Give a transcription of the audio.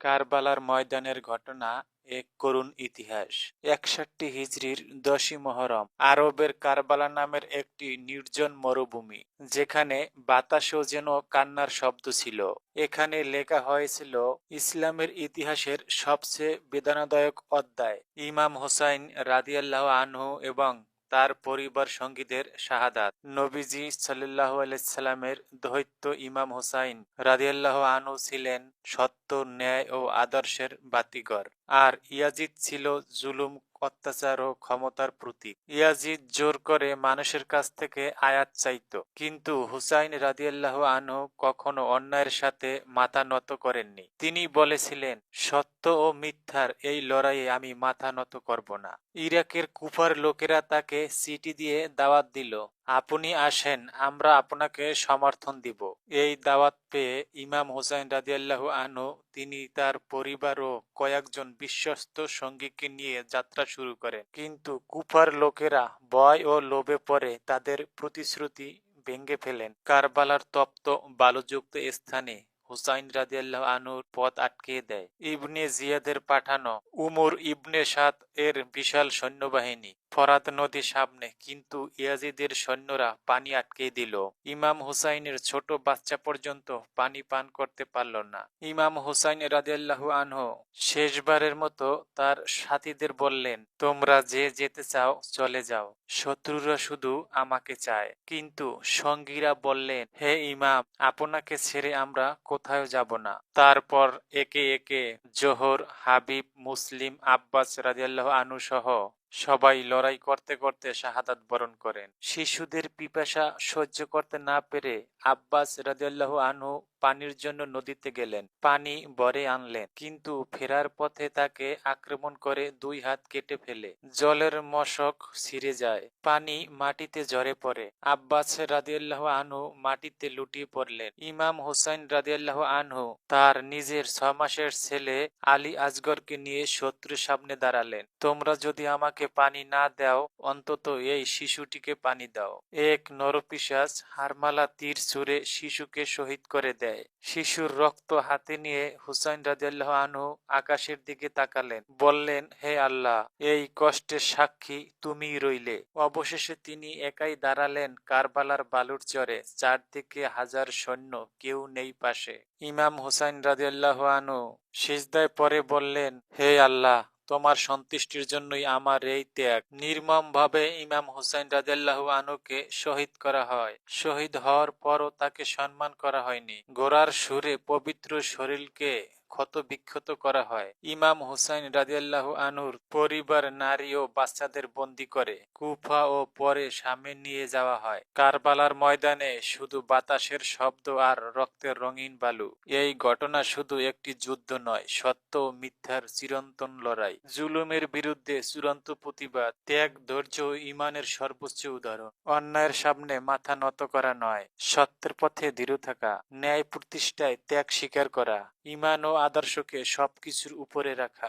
কারবালার ময়দানের ঘটনা এক করুণ ইতিহাস। একষট্টি হিজরির দশই মহরম, আরবের কারবালা নামের একটি নির্জন মরুভূমি, যেখানে বাতাসও যেন কান্নার শব্দ ছিল। এখানে লেখা হয়েছিল, ইসলামের ইতিহাসের সবচেয়ে বেদনাদায়ক অধ্যায়, ইমাম হোসাইন রাদিয়াল্লাহ আনহু এবং তার পরিবার সঙ্গীদের শাহাদাত। নবীজি সাল্লাহ আলাইসাল্লামের দৈত্য ইমাম হোসাইন রাজিয়াল্লাহ আনু ছিলেন সত্য, ন্যায় ও আদর্শের বাতিঘর। আর ইয়াজিদ ছিল জুলুম, অত্যাচার ও ক্ষমতার প্রতীক। ইয়াজিদ জোর করে মানুষের কাছ থেকে আয়াত চাইত, কিন্তু হুসাইন রাদিয়াল্লাহ আনহু কখনো অন্যায়ের সাথে মাথা নত করেননি। তিনি বলেছিলেন, সত্য ও মিথ্যার এই লড়াইয়ে আমি মাথা নত করব না। ইরাকের কুফার লোকেরা তাকে সিটি দিয়ে দাওয়াত দিল। আপনি আসেন, আমরা আপনাকে সমর্থন দিব। এই দাওয়াত পেয়ে ইমাম হুসাইন রাজিয়াল্লাহ আনু তিনি তার পরিবার ও কয়েকজন বিশ্বস্ত সঙ্গীকে নিয়ে যাত্রা শুরু করেন। কিন্তু কুফার লোকেরা ভয় ও লোভে পড়ে তাদের প্রতিশ্রুতি ভেঙে ফেলেন। কারবালার তপ্ত বালুযুক্ত স্থানে হুসাইন রাদিয়াল্লাহু আনুর পথ আটকে দেয়। ইবনে জিয়াদের পাঠানো উমর ইবনে সাদ এর বিশাল সৈন্যবাহিনী ফরাত নদী সামনে কিন্তু ইয়াজিদের সৈন্যরা পানি আটকে দিল। ইমাম হুসাইনের ছোট বাচ্চা পর্যন্ত পানি পান করতে পারল না। ইমাম হুসাইন রাদিয়াল্লাহু আনহু শেষবারের মতো তার সাথীদের বললেন, তোমরা যে যেতে চাও, চলে যাও। শত্রুরা শুধু আমাকে চায়। কিন্তু সঙ্গীরা বললেন, হে ইমাম, আপনাকে ছেড়ে আমরা কোথাও যাব না। তারপর একে একে জোহর, হাবিব, মুসলিম, আব্বাস রাজিয়াল্লাহ আনু সহ সবাই লড়াই করতে করতে শাহাদাত বরণ করেন। শিশুদের পিপাসা সহ্য করতে না পেরে আব্বাস রাজিয়াল্লাহ আনহু পানির জন্য নদীতে গেলেন। পানি বরে আনলেন, কিন্তু ফেরার পথে তাকে আক্রমণ করে দুই হাত কেটে ফেলে। জলের মশক ছিঁড়ে যায়, পানি মাটিতে ঝরে পড়ে। আব্বাস রাদিয়াল্লাহ আনহু মাটিতে লুটিয়ে পড়লেন। ইমাম হুসাইন রাদিয়াল্লাহ আনহু তার নিজের ছ মাসের ছেলে আলী আজগরকে নিয়ে শত্রুর সামনে দাঁড়ালেন। তোমরা যদি আমাকে পানি না দাও, অন্তত এই শিশুটিকে পানি দাও। এক নরপিশাচ হারমালা তীর ছুড়ে শিশুকে শহীদ করে দেয়। শিশুর রক্ত হাতে নিয়ে হুসাইন রাজিয়াল্লাহ আনহু আকাশের দিকে তাকালেন। বললেন, হে আল্লাহ, এই কষ্টের সাক্ষী তুমিই রইলে। অবশেষে তিনি একাই দাঁড়ালেন কারবালার বালুর চরে। চারদিকে হাজার সৈন্য, কেউ নেই পাশে। ইমাম হুসাইন রাজিয়াল্লাহ আনহু সিজদায় পরে বললেন, হে আল্লাহ তোমার সন্তুষ্টির জন্যই আমার এই ত্যাগ। নির্মম ভাবে ইমাম হুসাইন রাজাল্লাহু আনুকে শহীদ করা হয়। শহীদ হওয়ার পরও তাকে সম্মান করা হয়নি। গোড়ার সুরে পবিত্র শরীরকে ক্ষত বিক্ষত করা হয়। ইমাম হুসাইন রাজিয়াল্লাহ আনুর পরিবার, নারী ও বাচ্চাদের বন্দি করে। কুফা ও পরে সামনে নিয়ে যাওয়া হয়। কারবালার ময়দানে শুধু বাতাসের শব্দ আর রক্তের রঙিন বালু। এই ঘটনা শুধু একটি যুদ্ধ নয়, সত্য ও মিথ্যার চিরন্তন লড়াই। জুলুমের বিরুদ্ধে চূড়ান্ত প্রতিবাদ, ত্যাগ, ধৈর্য ও ইমানের সর্বোচ্চ উদাহরণ। অন্যায়ের সামনে মাথা নত করা নয়, সত্যের পথে দৃঢ় থাকা। ন্যায় প্রতিষ্ঠায় ত্যাগ স্বীকার করা। ইমান ও আদর্শকে সবকিছুর উপরে রাখা।